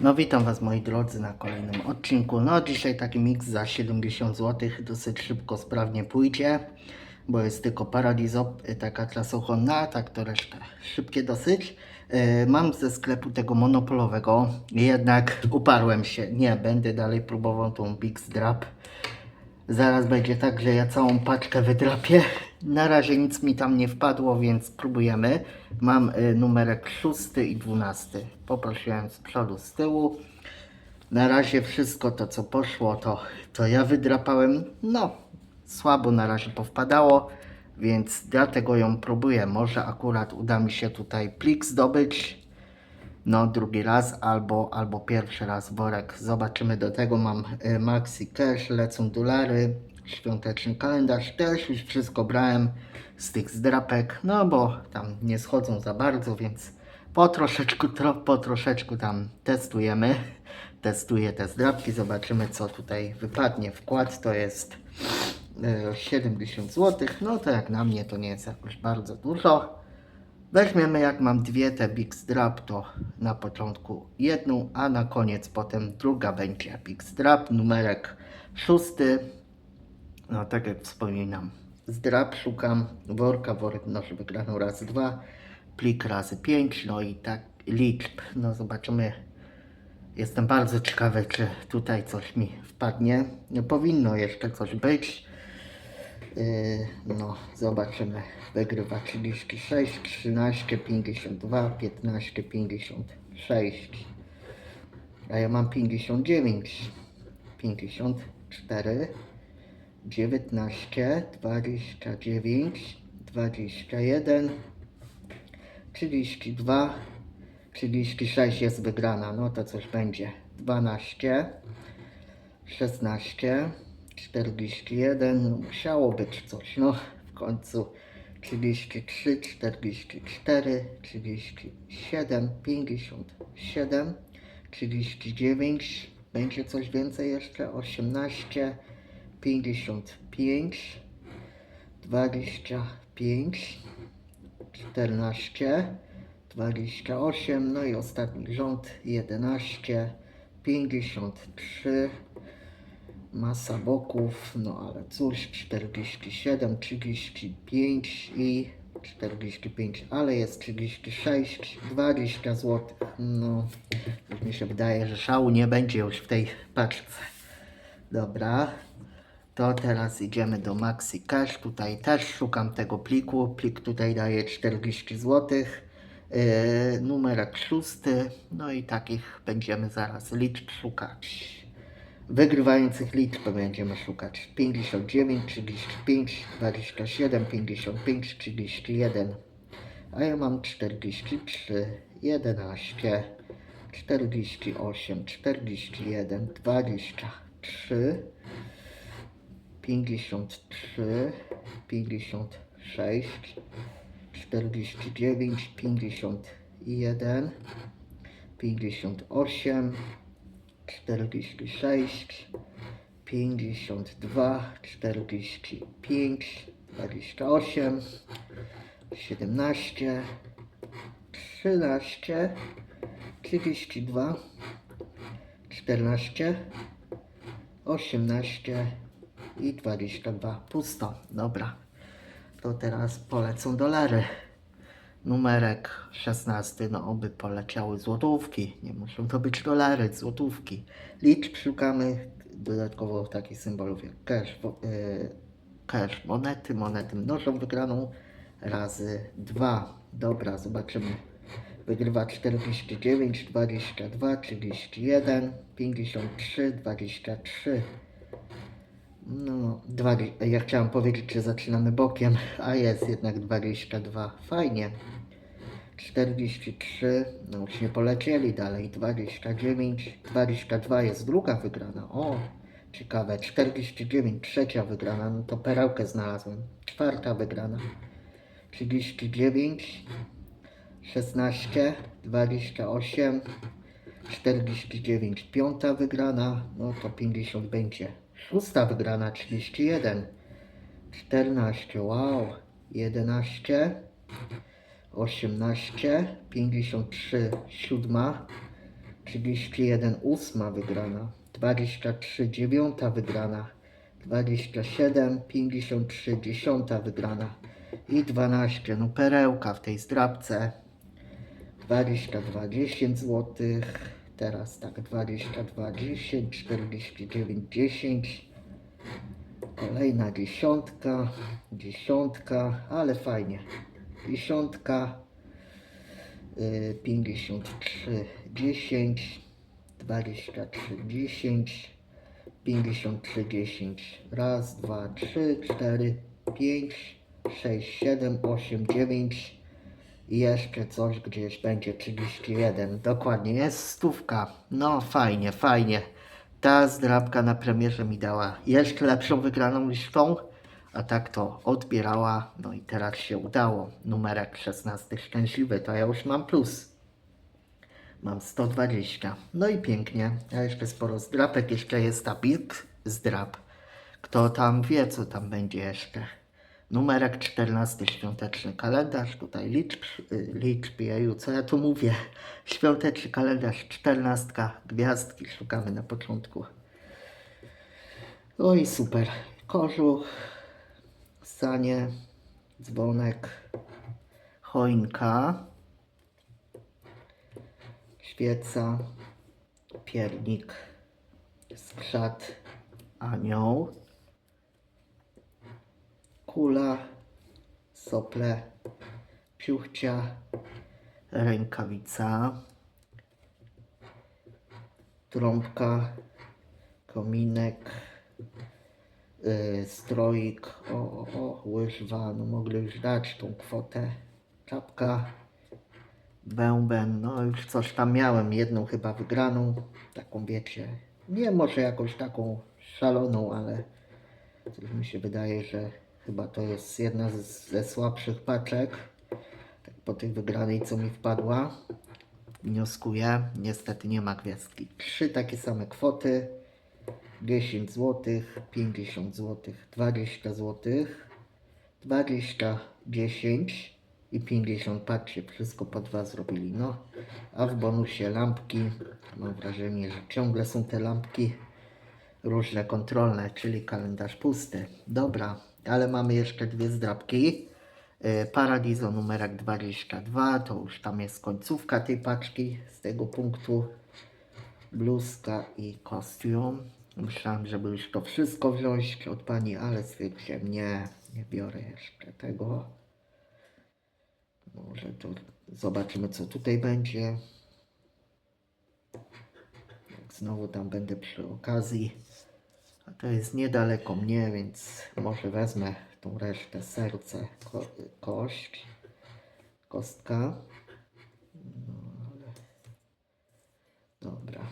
No witam Was moi drodzy na kolejnym odcinku. No dzisiaj taki miks za 70 zł dosyć szybko, sprawnie pójdzie, bo jest tylko paralizo, taka klasochonna, tak to reszta szybkie dosyć. E, Mam ze sklepu tego monopolowego, jednak uparłem się, nie będę dalej próbował tą Big Drap. Zaraz będzie tak, że ja całą paczkę wydrapię. Na razie nic mi tam nie wpadło, więc próbujemy. Mam y, numerek 6 i 12. Poprosiłem z przodu, z tyłu. Na razie wszystko to, co poszło, to, to ja wydrapałem. No, słabo na razie powpadało, więc dlatego ją próbuję. Może akurat uda mi się tutaj plik zdobyć. No, drugi raz albo, albo pierwszy raz worek. Zobaczymy. Do tego mam y, Maxi Cash, lecą dolary, świąteczny kalendarz. Też już wszystko brałem z tych zdrapek, no bo tam nie schodzą za bardzo, więc po troszeczku, tro, po troszeczku tam testujemy. Testuję te zdrapki, zobaczymy co tutaj wypadnie. Wkład to jest y, 70 zł. No to jak na mnie to nie jest jakoś bardzo dużo. Weźmiemy jak mam dwie te Big Strap, to na początku jedną, a na koniec potem druga będzie Big Strap, numerek szósty. No tak jak wspominam, zdrap szukam, worka, worek noszę wygraną razy dwa, plik razy pięć, no i tak liczb, no zobaczymy. Jestem bardzo ciekawy, czy tutaj coś mi wpadnie. No, powinno jeszcze coś być. Yy, no, zobaczymy. Wygrywa 36, 13, 52, 15, 56. A ja mam 59, 54, 19, 29, 21, 32, 36 jest wygrana. No to coś będzie. 12, 16, 41, no musiało być coś, no w końcu 33, 44, 37, 57, 39, będzie coś więcej jeszcze, 18, 55, 25, 14, 28, no i ostatni rząd 11, 53, masa boków, no ale cóż, 47, 35 i 45, ale jest 36, 20 zł. No, już mi się wydaje, że szału nie będzie już w tej paczce. Dobra, to teraz idziemy do Maxi Cash. Tutaj też szukam tego pliku. Plik tutaj daje 40 zł. Yy, numerek szósty. No i takich będziemy zaraz liczb szukać. Wygrywających liczb będziemy szukać 59, 35, 27, 55, 31. A ja mam 43, 11, 48, 41, 23, 53, 56, 49, 51, 58, 46, 52, 45, 28, 17, 13, 32, 14, 18 i 22. Pusto. Dobra. To teraz polecą dolary. Numerek 16, no oby poleciały złotówki. Nie muszą to być dolary, złotówki. Liczb szukamy dodatkowo takich symbolów jak cash, e, cash monety, monety mnożą wygraną razy 2. Dobra, zobaczymy. Wygrywa 49, 22, 31, 53, 23. No, dwa, ja chciałem powiedzieć, że zaczynamy bokiem, a jest jednak 22. Fajnie. 43, no już nie polecieli dalej. 29, 22 jest druga wygrana. O, ciekawe. 49, trzecia wygrana. No to perełkę znalazłem. Czwarta wygrana. 39, 16, 28, 49, piąta wygrana, no to 50 będzie. Szósta wygrana, 31, 14, wow, 11, 18, 53, siódma, 31 ósma wygrana, 23 dziewiąta wygrana, 27 53 dziesiąta wygrana. I 12 no perełka w tej zdrabce 22 10 zł teraz tak 22 10 49 10 kolejna dziesiątka dziesiątka ale fajnie. Dziesiątka y, 53 10 23 10 53 10 raz, dwa, trzy, cztery, pięć, sześć, siedem, osiem, dziewięć i jeszcze coś gdzieś będzie 31. Dokładnie, jest stówka. No fajnie, fajnie. Ta zdrabka na premierze mi dała jeszcze lepszą wygraną niż tą, a tak to odbierała. No i teraz się udało. Numerek 16 szczęśliwy, to ja już mam plus. Mam 120. No i pięknie. A jeszcze sporo zdrapek. Jeszcze jest ta big zdrap. Kto tam wie, co tam będzie jeszcze. Numerek 14, świąteczny kalendarz. Tutaj liczb, y, liczb, jeju, co ja tu mówię. Świąteczny kalendarz, 14, gwiazdki szukamy na początku. Oj, super. Kożuch, sanie, dzwonek, choinka świeca, piernik, skrzat, anioł, kula, sople, piuchcia, rękawica, trąbka, kominek, yy, stroik, o, o, o, łyżwa, no mogli już dać tą kwotę, czapka, bęben, no już coś tam miałem, jedną chyba wygraną, taką wiecie, nie może jakąś taką szaloną, ale mi się wydaje, że chyba to jest jedna z, ze słabszych paczek, tak po tych wygranej co mi wpadła, wnioskuję, niestety nie ma gwiazdki. Trzy takie same kwoty, 10 zł, 50 zł, 20 zł, 20, 10 i 50. Patrzcie, wszystko po dwa zrobili. No, a w bonusie lampki. Mam wrażenie, że ciągle są te lampki różne kontrolne, czyli kalendarz pusty. Dobra, ale mamy jeszcze dwie zdrabki. Yy, Paradiso numerek 22, to już tam jest końcówka tej paczki z tego punktu. Bluzka i kostium. Myślałem, żeby już to wszystko wziąć od pani, ale stwierdziłem, nie, nie biorę jeszcze tego. Może to zobaczymy, co tutaj będzie. Znowu tam będę przy okazji. A to jest niedaleko mnie, więc może wezmę tą resztę serce, ko kość, kostka. No, ale... Dobra,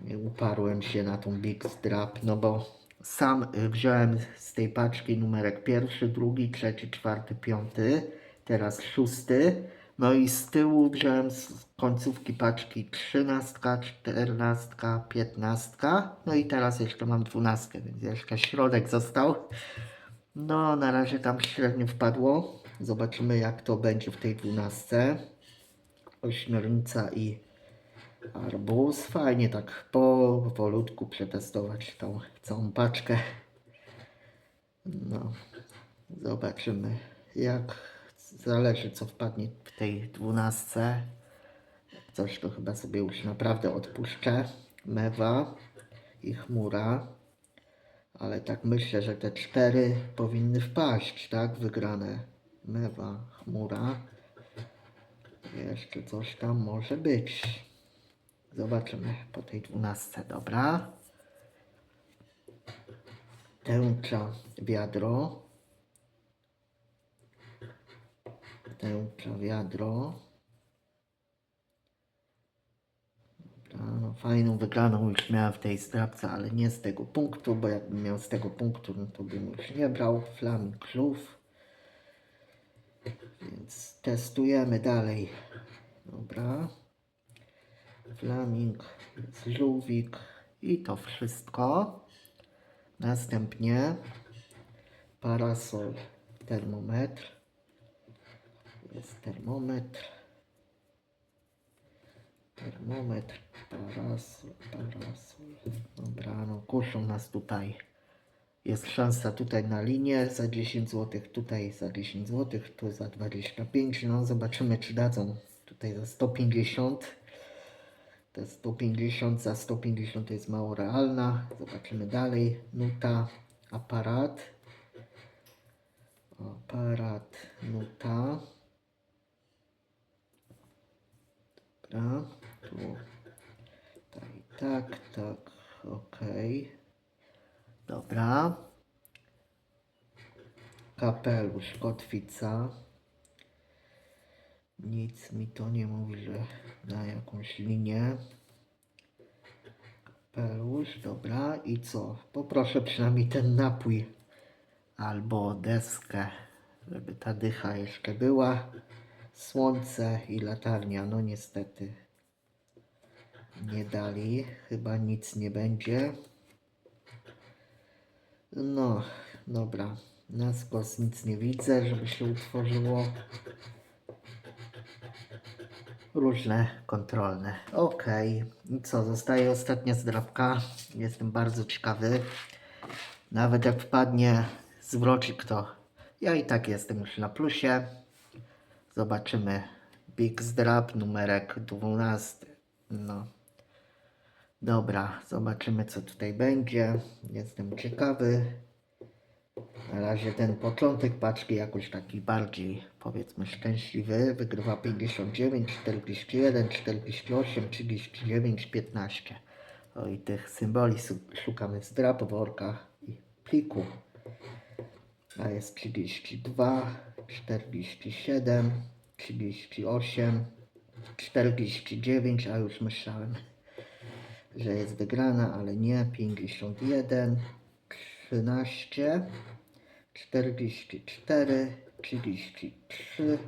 nie uparłem się na tą Big Strap, no bo sam wziąłem z tej paczki numerek pierwszy, drugi, trzeci, czwarty, piąty, teraz szósty. No i z tyłu wziąłem z końcówki paczki trzynastka, czternastka, piętnastka. No i teraz jeszcze mam dwunastkę, więc jeszcze środek został. No, na razie tam średnio wpadło. Zobaczymy, jak to będzie w tej dwunastce. Ośmiornica i arbuz. Fajnie tak powolutku przetestować tą całą paczkę. No, zobaczymy, jak zależy, co wpadnie w tej dwunastce. Coś to chyba sobie już naprawdę odpuszczę. Mewa i chmura. Ale tak myślę, że te cztery powinny wpaść, tak? Wygrane. Mewa, chmura. Jeszcze coś tam może być. Zobaczymy po tej dwunastce, dobra. Tęcza, wiadro. Tęcza, wiadro. Dobra, no fajną wygraną już miałem w tej strapce, ale nie z tego punktu, bo jakbym miał z tego punktu, no to bym już nie brał. Flaming żółw. Więc testujemy dalej. Dobra. Flaming, żółwik i to wszystko. Następnie parasol, termometr. Jest termometr. Termometr, parasol, parasol. Dobra, no kuszą nas tutaj. Jest szansa tutaj na linię za 10 zł, tutaj za 10 zł, tu za 25. No zobaczymy czy dadzą tutaj za 150. Te 150 za 150 to jest mało realna. Zobaczymy dalej. Nuta, aparat. Aparat, nuta. Dobra, tu. Tak, tak, okej. Dobra. Kapelusz, kotwica. Nic mi to nie mówi, że na jakąś linię. Kapelusz, dobra. I co? Poproszę przynajmniej ten napój albo deskę, żeby ta dycha jeszcze była. Słońce i latarnia, no niestety nie dali. Chyba nic nie będzie. No, dobra. Na skos nic nie widzę, żeby się utworzyło. Różne kontrolne. Okej. I co? Zostaje ostatnia zdrabka. Jestem bardzo ciekawy. Nawet jak wpadnie zwrocik, to ja i tak jestem już na plusie. Zobaczymy. Big Zdrab, numerek 12. No. Dobra, zobaczymy co tutaj będzie. Jestem ciekawy. Na razie ten początek paczki jakoś taki bardziej powiedzmy szczęśliwy. Wygrywa 59, 41, 48, 39, 15. O i tych symboli szukamy w workach i pliku. A jest 32, 47, 38, 49, a już myślałem, że jest wygrana, ale nie. 51, 13, 44, 33,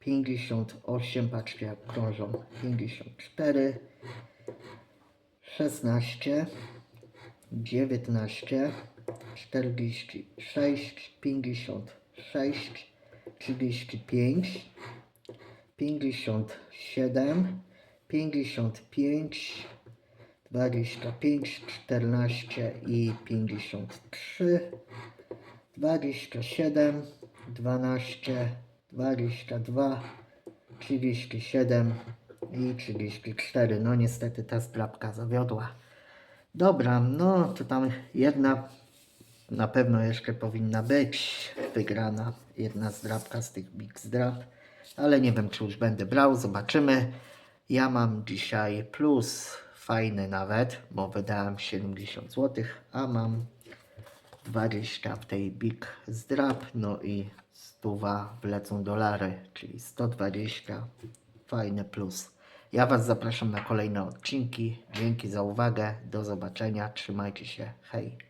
58, patrzcie jak krążą, 54, 16, 19, 46, 56, 35, 57, 55, 25, 14 i 53, 27, 12, 22, 37 i 34. No niestety ta zdrabka zawiodła. Dobra, no to tam jedna na pewno jeszcze powinna być wygrana. Jedna zdrabka z tych big zdrab. Ale nie wiem, czy już będę brał. Zobaczymy. Ja mam dzisiaj plus fajny nawet, bo wydałem 70 zł, a mam 20 w tej big zdrab. No i stuwa wlecą dolary, czyli 120. Fajny plus. Ja Was zapraszam na kolejne odcinki. Dzięki za uwagę. Do zobaczenia. Trzymajcie się. Hej.